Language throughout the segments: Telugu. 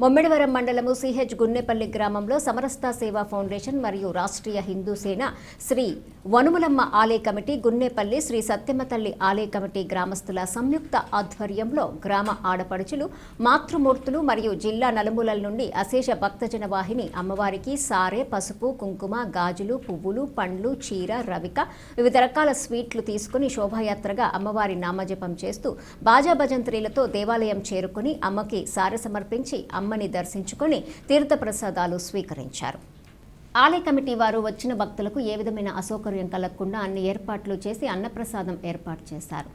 మొమ్మిడివరం మండలము సిహెచ్ గున్నెపల్లి గ్రామంలో సమరస్తా సేవా ఫౌండేషన్ మరియు రాష్ట్రీయ హిందూ సేన శ్రీ వనుములమ్మ ఆలయ కమిటీ గున్నెపల్లి శ్రీ సత్యమతల్లి ఆలయ కమిటీ గ్రామస్తుల సంయుక్త ఆధ్వర్యంలో గ్రామ ఆడపడుచులు మాతృమూర్తులు మరియు జిల్లా నలుమూలల నుండి అశేష భక్తజన వాహిని అమ్మవారికి సారే పసుపు కుంకుమ గాజులు పువ్వులు పండ్లు చీర రవిక వివిధ రకాల స్వీట్లు తీసుకుని శోభాయాత్రగా అమ్మవారి నామజపం చేస్తూ బాజా భజంత్రీలతో దేవాలయం చేరుకుని అమ్మకి సారె సమర్పించి అమ్మని దర్శించుకొని తీర్థప్రసాదాలు స్వీకరించారు. ఆలయ కమిటీ వారు వచ్చిన భక్తులకు ఏ విధమైన అసౌకర్యం కలగకుండా అన్ని ఏర్పాట్లు చేసి అన్నప్రసాదం ఏర్పాటు చేశారు.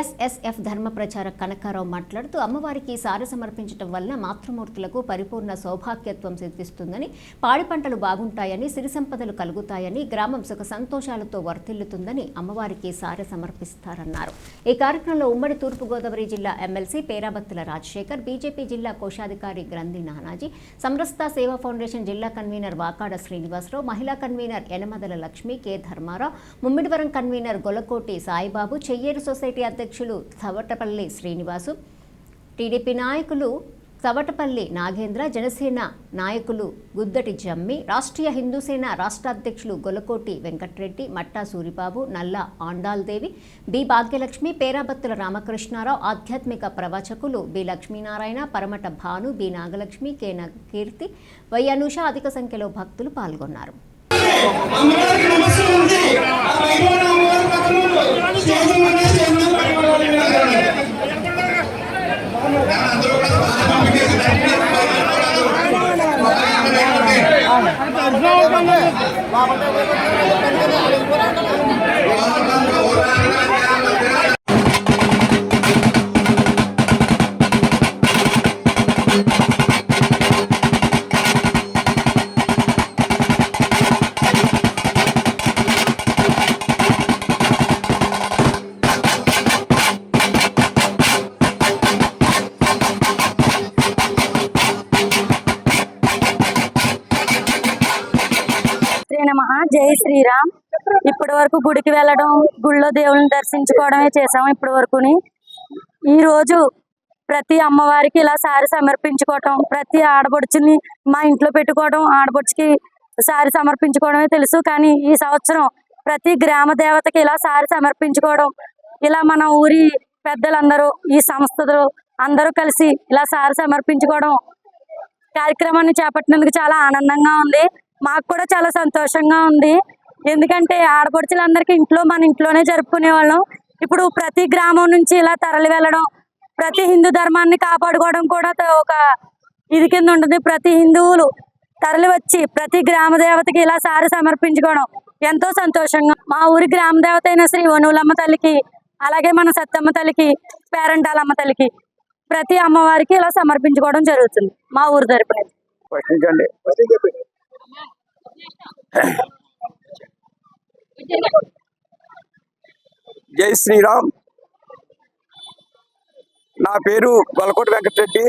ఎస్ఎస్ఎఫ్ ధర్మ ప్రచార కనకారావు మాట్లాడుతూ అమ్మవారికి సారి సమర్పించడం వలన మాతృమూర్తులకు పరిపూర్ణ సౌభాగ్యత్వం సిద్ధిస్తుందని పాడి పంటలు బాగుంటాయని సిరి సంపదలు కలుగుతాయని గ్రామం సుఖ సంతోషాలతో వర్తిల్లుతుందని అమ్మవారికి సారి సమర్పిస్తారన్నారు. ఈ కార్యక్రమంలో ఉమ్మడి తూర్పుగోదావరి జిల్లా ఎమ్మెల్సీ పేరాబత్తుల రాజశేఖర్ బీజేపీ జిల్లా కోశాధికారి గ్రంథి నానాజీ సమరస్త సేవా ఫౌండేషన్ జిల్లా కన్వీనర్ వాకాడ శ్రీనివాసరావు మహిళా convener Yanamadala Lakshmi K. Dharmarao Mummidivaram convener Golakoti Saibabu Cheyyeru society అధ్యక్షులు సవటపల్లి శ్రీనివాసు టీడీపీ నాయకులు సవటపల్లి నాగేంద్ర జనసేన నాయకులు గుద్దటి జమ్మి రాష్ట్రీయ హిందూసేన రాష్ట్ర అధ్యక్షులు గొలకోటి వెంకట్రెడ్డి మట్టా సూరిబాబు నల్ల ఆండాల్దేవి బి భాగ్యలక్ష్మి పేరాబత్తుల రామకృష్ణారావు ఆధ్యాత్మిక ప్రవచకులు B Lakshminarayana Paramata Bhanu B Nagalakshmi K Keerthi Y Anusha అధిక సంఖ్యలో భక్తులు పాల్గొన్నారు. అమ్మవారికి జై శ్రీరామ్. ఇప్పటి వరకు గుడికి వెళ్ళడం గుళ్ళో దేవుళ్ళని దర్శించుకోవడమే చేసాము ఇప్పటి వరకుని. ఈ రోజు ప్రతి అమ్మవారికి ఇలా సారి సమర్పించుకోవటం ప్రతి ఆడపడుచుని మా ఇంట్లో పెట్టుకోవడం ఆడపడుచుకి సారి సమర్పించుకోవడమే తెలుసు. కానీ ఈ సంవత్సరం ప్రతి గ్రామ దేవతకి ఇలా సారి సమర్పించుకోవడం ఇలా మన ఊరి పెద్దలందరూ ఈ సంస్థలు అందరూ కలిసి ఇలా సారి సమర్పించుకోవడం కార్యక్రమాన్ని చేపట్టినందుకు చాలా ఆనందంగా ఉంది. మాకు కూడా చాలా సంతోషంగా ఉంది. ఎందుకంటే ఆడపడుచులందరికీ ఇంట్లో మన ఇంట్లోనే జరుపుకునే వాళ్ళం. ఇప్పుడు ప్రతి గ్రామం నుంచి ఇలా తరలి వెళ్ళడం ప్రతి హిందూ ధర్మాన్ని కాపాడుకోవడం కూడా ఒక ఇది కింద ఉంటుంది. ప్రతి హిందువులు తరలి వచ్చి ప్రతి గ్రామ దేవతకి ఇలా సారి సమర్పించుకోవడం ఎంతో సంతోషంగా మా ఊరి గ్రామ దేవత అయిన శ్రీ వనులమ్మ తల్లికి అలాగే మన సత్తమ్మ తల్లికి పేరంటాలమ్మ తల్లికి ప్రతి అమ్మవారికి ఇలా సమర్పించుకోవడం జరుగుతుంది మా ఊరు తరపున. ప్రశ్నించండి జై శ్రీరామ్. నా పేరు గొలకోట వెంకటరెడ్డి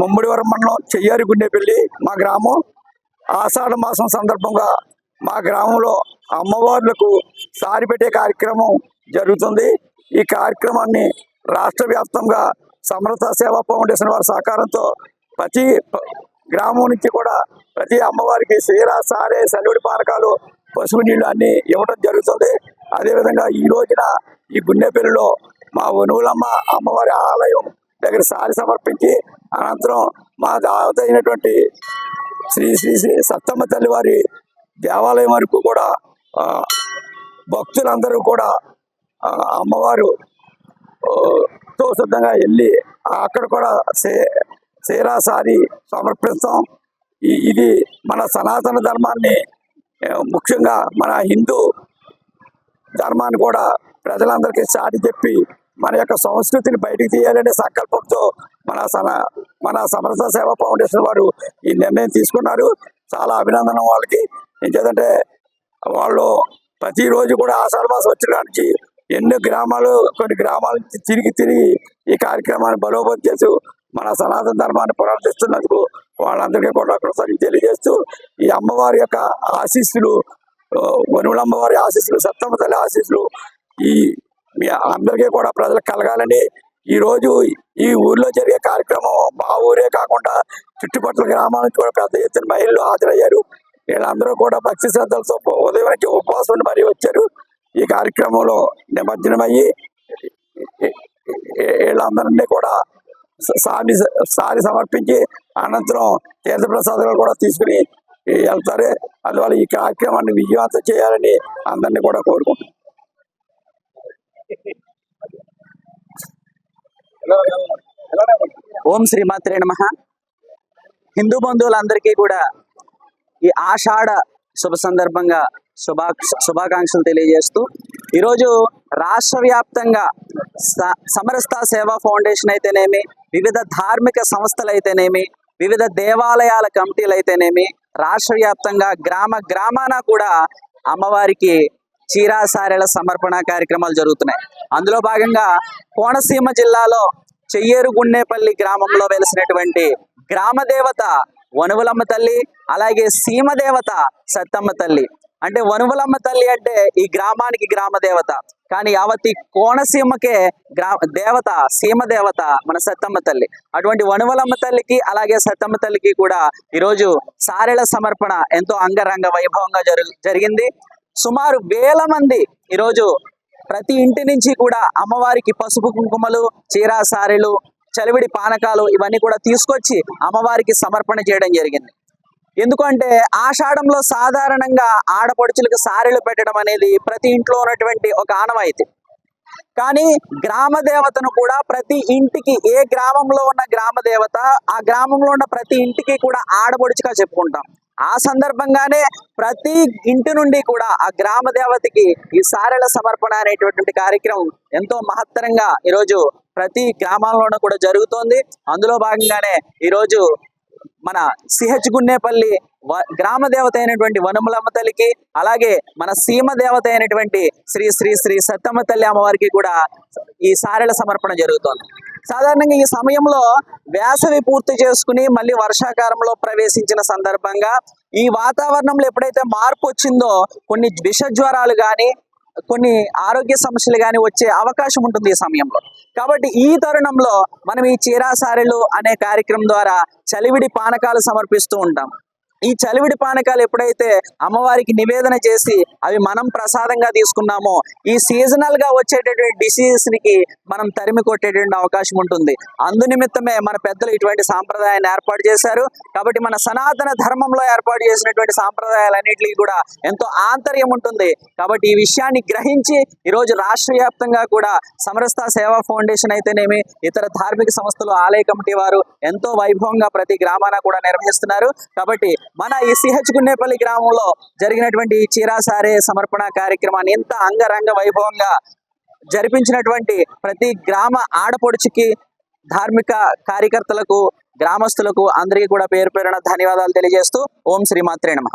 ముమ్మడివరం మండలం చెయ్యారి గుండెపల్లి మా గ్రామం. ఆషాఢ మాసం సందర్భంగా మా గ్రామంలో అమ్మవార్లకు సారి పెట్టే కార్యక్రమం జరుగుతుంది. ఈ కార్యక్రమాన్ని రాష్ట్ర వ్యాప్తంగా సమరత సేవా ఫౌండేషన్ వారి సహకారంతో ప్రతి గ్రామం నుంచి కూడా ప్రతి అమ్మవారికి సీరా సారే సల్లుడి పానకాలు పసుపు నీళ్ళు అన్నీ ఇవ్వడం జరుగుతుంది. అదేవిధంగా ఈ రోజున ఈ గున్నెపల్లిలో మా వనువులమ్మ అమ్మవారి ఆలయం దగ్గర సారి సమర్పించి అనంతరం మా దావతైనటువంటి అయినటువంటి శ్రీ శ్రీ శ్రీ సత్తమ్మ తల్లివారి దేవాలయం వరకు కూడా భక్తులందరూ కూడా అమ్మవారు తో సిద్ధంగా వెళ్ళి అక్కడ కూడా సే సారి సమర్పిస్తాం ఇది మన సనాతన ధర్మాన్ని ముఖ్యంగా మన హిందూ ధర్మాన్ని కూడా ప్రజలందరికీ చాటి చెప్పి మన యొక్క సంస్కృతిని బయటికి తీయాలనే సంకల్పంతో మన సన మన సమరస సేవా ఫౌండేషన్ వారు ఈ నిర్ణయం తీసుకున్నారు. చాలా అభినందనం వాళ్ళకి. ఏంటంటే వాళ్ళు ప్రతిరోజు కూడా ఆషాఢమాసం వచ్చడానికి ఎన్నో గ్రామాలు కొన్ని గ్రామాల నుంచి తిరిగి తిరిగి ఈ కార్యక్రమాన్ని బలోపతి చేస్తూ మన సనాతన ధర్మాన్ని పునరుద్ధరిస్తున్నందుకు వాళ్ళందరికీ కూడా ఒకసారి తెలియజేస్తూ ఈ అమ్మవారి యొక్క ఆశీస్సులు వనుల వనువుల అమ్మవారి ఆశీస్సులు సత్తమ్మ తల్లి ఆశీస్సులు ఈ మీ అందరికీ కూడా ప్రజలకు కలగాలని ఈరోజు ఈ ఊర్లో జరిగే కార్యక్రమం మా ఊరే కాకుండా చుట్టుపక్కల గ్రామాలకు కూడా పెద్ద ఎత్తున మహిళలు హాజరయ్యారు. వీళ్ళందరూ కూడా భక్తి శ్రద్ధలతో ఉదయం నుంచి ఉపవాసం మరీ వచ్చారు. ఈ కార్యక్రమంలో నిమజ్జనమయ్యి వీళ్ళందరినీ కూడా సారి సారి సమర్పించి అనంతరం తీర్థప్రసాదాలు కూడా తీసుకుని వెళ్తారు. అందువల్ల ఈ కార్యక్రమాన్ని విజయవంతం చేయాలని అందరినీ కూడా కోరుకుంటున్నాను ఓం శ్రీమాత్రే నమ. హిందూ బంధువులందరికీ కూడా ఈ ఆషాఢ శుభ సందర్భంగా శుభా శుభాకాంక్షలు తెలియజేస్తూ ఈరోజు రాష్ట్ర వ్యాప్తంగా స- సమరస్త సేవా ఫౌండేషన్ అయితేనేమి వివిధ ధార్మిక సంస్థలు అయితేనేమి వివిధ దేవాలయాల కమిటీలు అయితేనేమి రాష్ట్ర వ్యాప్తంగా గ్రామ గ్రామాన కూడా అమ్మవారికి చీరాసారెల సమర్పణ కార్యక్రమాలు జరుగుతున్నాయి. అందులో భాగంగా కోనసీమ జిల్లాలో చెయ్యేరు గుండేపల్లి గ్రామంలో వెలిసినటువంటి గ్రామ దేవత వనువులమ్మ తల్లి అలాగే సీమ దేవత సత్తమ్మ తల్లి. అంటే వనువులమ్మ తల్లి అంటే ఈ గ్రామానికి గ్రామ దేవత కానీ యావతి కోనసీమకే గ్రా దేవత సీమ దేవత మన సత్తమ్మ తల్లి. అటువంటి వనువలమ్మ తల్లికి అలాగే సత్తమ్మ తల్లికి కూడా ఈరోజు సారెల సమర్పణ ఎంతో అంగరంగ వైభవంగా జరు జరిగింది. సుమారు వేల మంది ఈరోజు ప్రతి ఇంటి నుంచి కూడా అమ్మవారికి పసుపు కుంకుమలు చీర సారెలు చలివిడి పానకాలు ఇవన్నీ కూడా తీసుకొచ్చి అమ్మవారికి సమర్పణ చేయడం జరిగింది. ఎందుకంటే ఆషాఢంలో సాధారణంగా ఆడపడుచులకు సారెలు పెట్టడం అనేది ప్రతి ఇంట్లో ఉన్నటువంటి ఒక ఆనవాయితీ. కానీ గ్రామ దేవతను కూడా ప్రతి ఇంటికి ఏ గ్రామంలో ఉన్న గ్రామ దేవత ఆ గ్రామంలో ఉన్న ప్రతి ఇంటికి కూడా ఆడపడుచుగా చెప్పుకుంటాం. ఆ సందర్భంగానే ప్రతి ఇంటి నుండి కూడా ఆ గ్రామ దేవతకి ఈ సారెల సమర్పణ అనేటువంటి కార్యక్రమం ఎంతో మహత్తరంగా ఈరోజు ప్రతి గ్రామాల్లోనూ కూడా జరుగుతోంది. అందులో భాగంగానే ఈరోజు మన సిహెచ్ గున్నేపల్లి వ- గ్రామ దేవత అయినటువంటి వనములమ్మ తల్లికి అలాగే మన సీమ దేవత అయినటువంటి శ్రీ శ్రీ శ్రీ సత్తమ్మ తల్లి అమ్మవారికి కూడా ఈ సారెల సమర్పణ జరుగుతోంది. సాధారణంగా ఈ సమయంలో వేసవి పూర్తి చేసుకుని మళ్ళీ వర్షాకాలంలో ప్రవేశించిన సందర్భంగా ఈ వాతావరణంలో ఎప్పుడైతే మార్పు వచ్చిందో కొన్ని విష జ్వరాలు కానీ కొన్ని ఆరోగ్య సమస్యలు కానీ వచ్చే అవకాశం ఉంటుంది ఈ సమయంలో. కాబట్టి ఈ తరుణంలో మనం ఈ చీరాసారెలు అనే కార్యక్రమం ద్వారా చలివిడి పానకాలు సమర్పిస్తూ ఉంటాం. ఈ చలివిడి పానకాలు ఎప్పుడైతే అమ్మవారికి నివేదన చేసి అవి మనం ప్రసాదంగా తీసుకున్నామో ఈ సీజనల్గా వచ్చేటటువంటి డిసీజెస్కి మనం తరిమి కొట్టేటువంటి అవకాశం ఉంటుంది. అందునిమిత్తమే మన పెద్దలు ఇటువంటి సాంప్రదాయాన్ని ఏర్పాటు చేశారు. కాబట్టి మన సనాతన ధర్మంలో ఏర్పాటు చేసినటువంటి సాంప్రదాయాలన్నింటికి కూడా ఎంతో ఆంతర్యం ఉంటుంది. కాబట్టి ఈ విషయాన్ని గ్రహించి ఈరోజు రాష్ట్ర వ్యాప్తంగా కూడా సమరస్త సేవా ఫౌండేషన్ అయితేనేమి ఇతర ధార్మిక సంస్థలు ఆలయ కమిటీ వారు ఎంతో వైభవంగా ప్రతి గ్రామాన కూడా నిర్వహిస్తున్నారు. కాబట్టి మన ఈ సిహెచ్ గున్నేపల్లి గ్రామంలో జరిగినటువంటి ఈ చీరాసారే సమర్పణ కార్యక్రమాన్ని ఎంత అంగరంగ వైభవంగా జరిపించినటువంటి ప్రతి గ్రామ ఆడపడుచుకి ధార్మిక కార్యకర్తలకు గ్రామస్తులకు అందరికీ కూడా పేరు పేరున ధన్యవాదాలు తెలియజేస్తూ ఓం శ్రీమాత్రే నమ.